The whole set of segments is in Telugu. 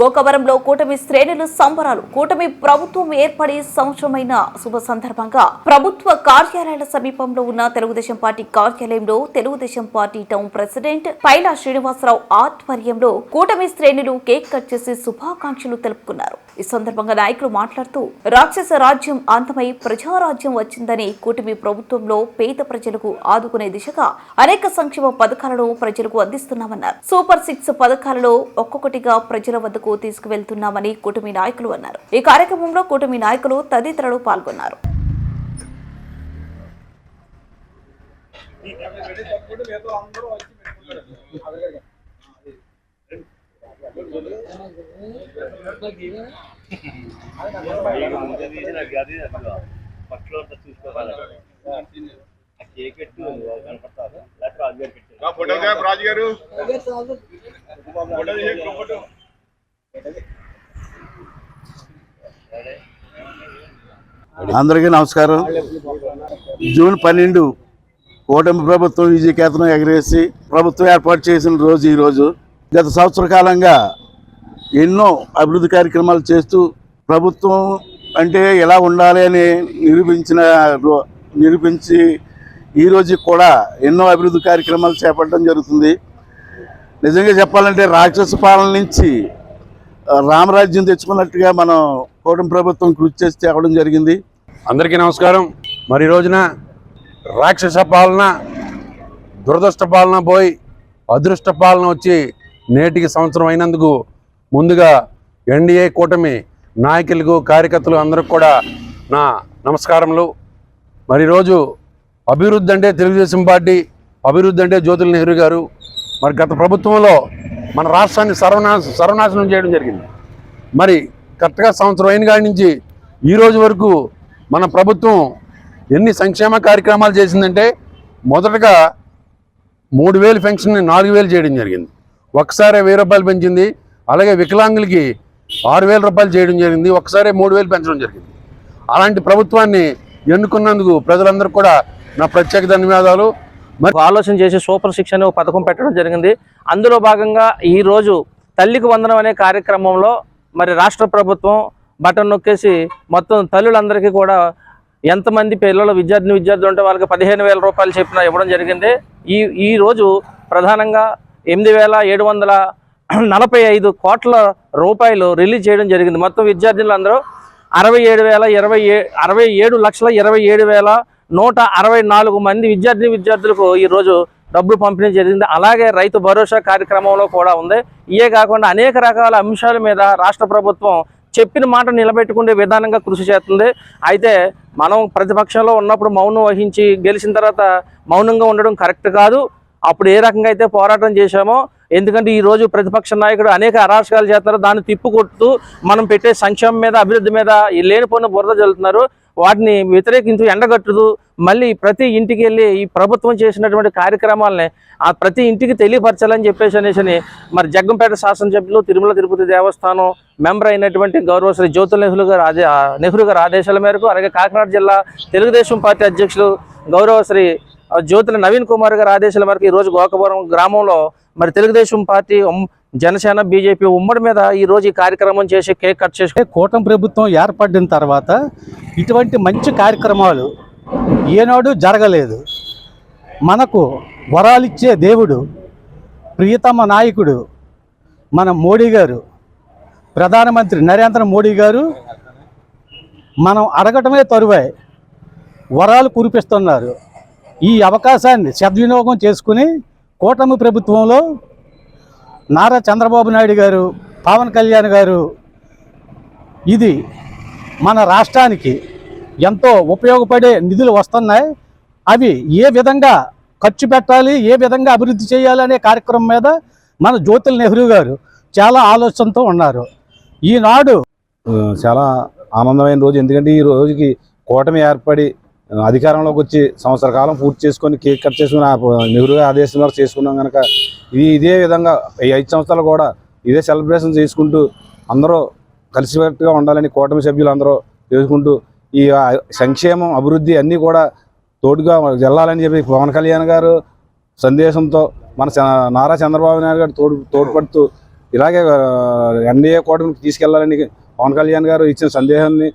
గోకవరంలో కూటమి శ్రేణులు సంబరాలు కూటమి ప్రభుత్వం ఏర్పడి సంవత్సరమైన శుభ సందర్భంగా ప్రభుత్వ కార్యాలయాల సమీపంలో ఉన్న తెలుగుదేశం పార్టీ కార్యాలయంలో Telugu Desam party town president Paila Srinivasarao ఆధ్వర్యంలో కూటమి శ్రేణులు కేక్ కట్ చేసి శుభాకాంక్షలు తెలుపుకున్నారు. ఈ సందర్భంగా నాయకులు మాట్లాడుతూ రాక్షస రాజ్యం అంతమై ప్రజారాజ్యం వచ్చిందని కూటమి ప్రభుత్వంలో పేద ప్రజలకు ఆదుకునే దిశగా అనేక సంక్షేమ పథకాలను ప్రజలకు అందిస్తున్నామన్నారు. సూపర్ సిక్స్ పథకాలలో ఒక్కొక్కటిగా ప్రజల వద్దకు తీసుకువెళ్తున్నామని కూటమి నాయకులు అన్నారు. ఈ కార్యక్రమంలో కూటమి నాయకులు తదితరులు పాల్గొన్నారు. చూసుకోవాలి ఆ కేక్ పెట్టు కనపడతారు లేకపోతే రాజు గారు. ఫోటో రాజు గారు ఫోటో ఫోటో. అందరికీ నమస్కారం. జూన్ పన్నెండు కూటమి ప్రభుత్వం విజయకేతనం ఎగరేసి ప్రభుత్వం ఏర్పాటు చేసిన రోజు ఈరోజు గత సంవత్సర కాలంగా ఎన్నో అభివృద్ధి కార్యక్రమాలు చేస్తూ ప్రభుత్వం అంటే ఎలా ఉండాలి అని నిరూపించిన నిరూపించి ఈ రోజు కూడా ఎన్నో అభివృద్ధి కార్యక్రమాలు చేపట్టడం జరుగుతుంది. నిజంగా చెప్పాలంటే రాక్షస పాలన నుంచి రామరాజ్యం తెచ్చుకున్నట్టుగా మనం కూటమి ప్రభుత్వం కృషి చేసి తేవడం జరిగింది. అందరికీ నమస్కారం. మరి రోజున రాక్షస పాలన దురదృష్ట పాలన పోయి అదృష్ట పాలన వచ్చి నేటికి సంవత్సరం అయినందుకు ముందుగా ఎన్డీఏ కూటమి నాయకులకు కార్యకర్తలు అందరికి కూడా నా నమస్కారములు. మరి రోజు అభివృద్ధి అంటే తెలుగుదేశం పార్టీ అభివృద్ధి అంటే జ్యోతుల నెహ్రూ గారు. మరి గత ప్రభుత్వంలో మన రాష్ట్రాన్ని సర్వనాశ సర్వనాశనం చేయడం జరిగింది. మరి కరెక్ట్గా సంవత్సరం అయిన కాడి నుంచి ఈ రోజు వరకు మన ప్రభుత్వం ఎన్ని సంక్షేమ కార్యక్రమాలు చేసిందంటే మొదటగా మూడు వేలు పెన్షన్ని నాలుగు వేలు చేయడం జరిగింది. ఒకసారి వెయ్యి రూపాయలు పెంచింది అలాగే వికలాంగులకి ఆరు వేల రూపాయలు చేయడం జరిగింది ఒకసారి మూడు వేలు పెంచడం జరిగింది. అలాంటి ప్రభుత్వాన్ని ఎన్నుకున్నందుకు ప్రజలందరూ కూడా నా ప్రత్యేక ధన్యవాదాలు. మరి ఆలోచన చేసి సూపర్ సిక్స్ అనే పథకం పెట్టడం జరిగింది. అందులో భాగంగా ఈరోజు తల్లికి వందనం అనే కార్యక్రమంలో మరి రాష్ట్ర ప్రభుత్వం బటన్ నొక్కేసి మొత్తం తల్లులందరికీ కూడా ఎంతమంది పిల్లలు విద్యార్థిని విద్యార్థులు ఉంటే వాళ్ళకి పదిహేను వేల రూపాయలు చెప్పిన ఇవ్వడం జరిగింది. ఈ ఈ రోజు ప్రధానంగా ఎనిమిది వేల ఏడు వందల నలభై ఐదు కోట్ల రూపాయలు రిలీజ్ చేయడం జరిగింది. మొత్తం విద్యార్థులందరూ అరవై ఏడు వేల ఇరవై ఏ అరవై ఏడు లక్షల ఇరవై ఏడు వేల నూట అరవై నాలుగు మంది విద్యార్థిని విద్యార్థులకు ఈరోజు డబ్బులు పంపిణీ జరిగింది. అలాగే రైతు భరోసా కార్యక్రమంలో కూడా ఉంది. ఇవే కాకుండా అనేక రకాల అంశాల మీద రాష్ట్ర ప్రభుత్వం చెప్పిన మాట నిలబెట్టుకునే విధానంగా కృషి చేస్తుంది. అయితే మనం ప్రతిపక్షంలో ఉన్నప్పుడు మౌనం వహించి గెలిచిన తర్వాత మౌనంగా ఉండడం కరెక్ట్ కాదు. అప్పుడు ఏ రకంగా అయితే పోరాటం చేశామో ఎందుకంటే ఈ రోజు ప్రతిపక్ష నాయకుడు అనేక అరాచకాలు చేస్తున్నారు. దాన్ని తిప్పుకొడుతూ మనం పెట్టే సంక్షేమం మీద అభివృద్ధి మీద ఈ లేనిపోయిన బురద జల్లుతున్నారు. వాటిని వ్యతిరేకించు ఎండగట్టుదు మళ్ళీ ప్రతి ఇంటికి వెళ్ళి ఈ ప్రభుత్వం చేసినటువంటి కార్యక్రమాలని ఆ ప్రతి ఇంటికి తెలియపరచాలని చెప్పేసి అనేసి మరి జగ్గంపేట శాసనసభ్యులు తిరుమల తిరుపతి దేవస్థానం మెంబర్ అయినటువంటి గౌరవ శ్రీ జ్యోతుల నెహ్రూ గారు ఆదే నెహ్రూ గారు ఆదేశాల మేరకు అలాగే కాకినాడ జిల్లా తెలుగుదేశం పార్టీ అధ్యక్షులు గౌరవ శ్రీ జ్యోతుల నవీన్ కుమార్ గారి ఆదేశాల మేరకు ఈ రోజు గోకవరం గ్రామంలో మరి తెలుగుదేశం పార్టీ జనసేన బీజేపీ ఉమ్మడి మీద ఈ రోజు ఈ కార్యక్రమం చేసి కేక్ కట్ చేసి కూటమి ప్రభుత్వం ఏర్పడిన తర్వాత ఇటువంటి మంచి కార్యక్రమాలు ఏనాడు జరగలేదు. మనకు వరాలిచ్చే దేవుడు ప్రియతమ నాయకుడు మన మోడీ గారు ప్రధానమంత్రి నరేంద్ర మోడీ గారు మనం అడగటమే తరువాయి. వరాలు కురిపిస్తున్నారు. ఈ అవకాశాన్ని సద్వినియోగం చేసుకుని కూటమి ప్రభుత్వంలో నారా చంద్రబాబు నాయుడు గారు పవన్ కళ్యాణ్ గారు ఇది మన రాష్ట్రానికి ఎంతో ఉపయోగపడే నిధులు వస్తున్నాయి. అవి ఏ విధంగా ఖర్చు పెట్టాలి ఏ విధంగా అభివృద్ధి చేయాలి అనే కార్యక్రమం మీద మన జ్యోతుల నెహ్రూ గారు చాలా ఆలోచనతో ఉన్నారు. ఈనాడు చాలా ఆనందమైన రోజు. ఎందుకంటే ఈ రోజుకి కూటమి ఏర్పడి అధికారంలోకి వచ్చి సంవత్సర కాలం పూర్తి చేసుకొని కేక్ కట్ చేసుకుని ఆ నెహ్రూ ఆదేశం ద్వారా చేసుకున్నాం కనుక ఇది ఇదే విధంగా ఈ ఐదు సంవత్సరాలు కూడా ఇదే సెలబ్రేషన్ చేసుకుంటూ అందరూ కలిసికట్టుగా ఉండాలని కూటమి సభ్యులు అందరూ చేసుకుంటూ ఈ సంక్షేమం అభివృద్ధి అన్నీ కూడా తోడుగా వెళ్ళాలని చెప్పి పవన్ కళ్యాణ్ గారు సందేశంతో మన చ- నారా చంద్రబాబు నాయుడు గారు తోడు తోడ్పడుతూ ఇలాగే ఎన్డీఏ కూటమికి తీసుకెళ్ళాలని పవన్ కళ్యాణ్ గారు ఇచ్చిన సందేహాన్ని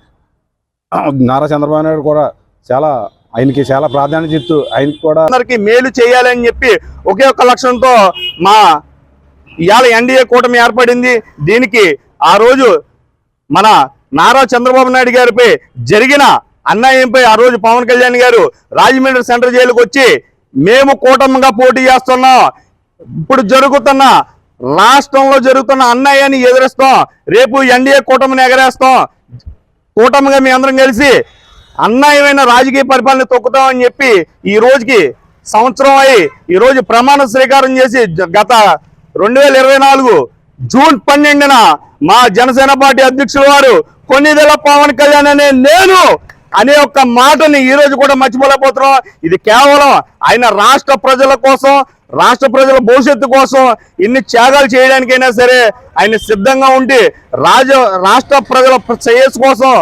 నారా చంద్రబాబు నాయుడు కూడా చాలా ఆయనకి చాలా ప్రాధాన్యత ఇస్తూ ఆయనకి కూడా అందరికి మేలు చేయాలని చెప్పి ఒకే ఒక్క లక్ష్యంతో మా ఇవాళ ఎన్డీఏ కూటమి ఏర్పడింది. దీనికి ఆ రోజు మన నారా చంద్రబాబు నాయుడు గారిపై జరిగిన అన్యాయంపై ఆ రోజు పవన్ కళ్యాణ్ గారు రాజమండ్రి సెంట్రల్ జైలుకు వచ్చి మేము కూటమిగా పోటీ చేస్తున్నాం. ఇప్పుడు జరుగుతున్న రాష్ట్రంలో జరుగుతున్న అన్యాయాన్ని ఎదురిస్తాం. రేపు ఎన్డీఏ కూటమిని ఎగరేస్తాం. కూటమిగా మీ అందరం కలిసి అన్యాయమైన రాజకీయ పరిపాలన తొక్కుతామని చెప్పి ఈ రోజుకి సంవత్సరం అయి ఈరోజు ప్రమాణ స్వీకారం చేసి గత రెండు వేల ఇరవై నాలుగు జూన్ పన్నెండున మా జనసేన పార్టీ అధ్యక్షులు వారు కొన్నిదెల పవన్ కళ్యాణ్ అనే నేను అనే ఒక్క మాటని ఈ రోజు కూడా మర్చిపోలేకపోతున్నాం. ఇది కేవలం ఆయన రాష్ట్ర ప్రజల కోసం రాష్ట్ర ప్రజల భవిష్యత్తు కోసం ఇన్ని త్యాగాలు చేయడానికైనా సరే ఆయన సిద్ధంగా ఉండి రాజ రాష్ట్ర ప్రజల శ్రేయస్సు కోసం